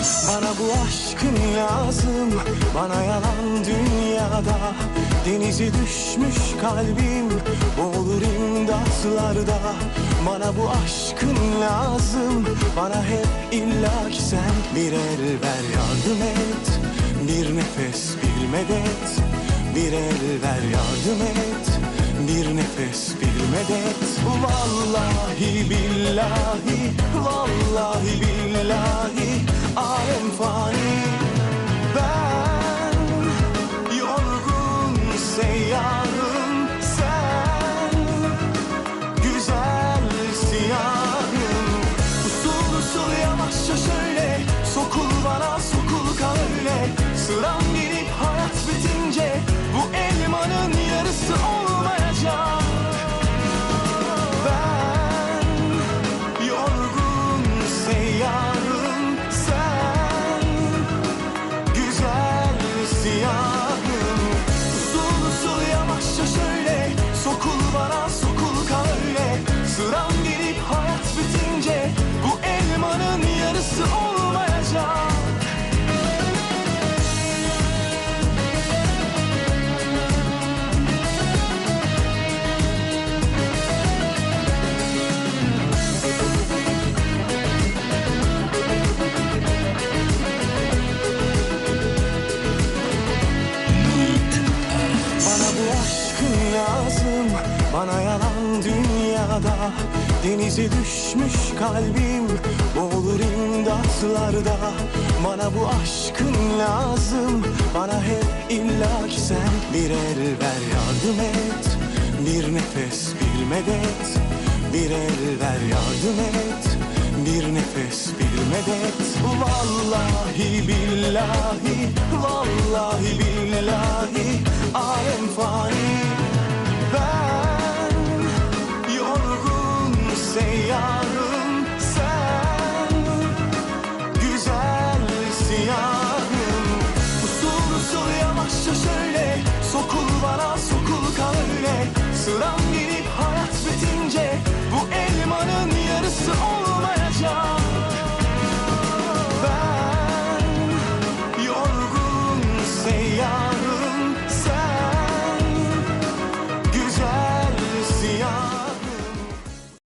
Bana bu aşkın lazım Bana yalan dünyada. Denize düşmüş kalbim Boğulur imdatlarda. Bana bu aşkın lazım Bana hep illaki sen Bir el ver. Yardım et Bir nefes bir medet Bir el ver yardım et bir nefes bir medet Vallahi billahi Vallahi billahi 一样的 lazım Bana yalan dünyada Denize düşmüş kalbim. Boğulur imdatlarda Bana bu aşkın lazım. Bana hep illaki sen Bir el ver yardım et. Bir nefes bir medet. Bir el ver yardım et. Bir nefes bir medet. Vallahi billahi Vallahi billahi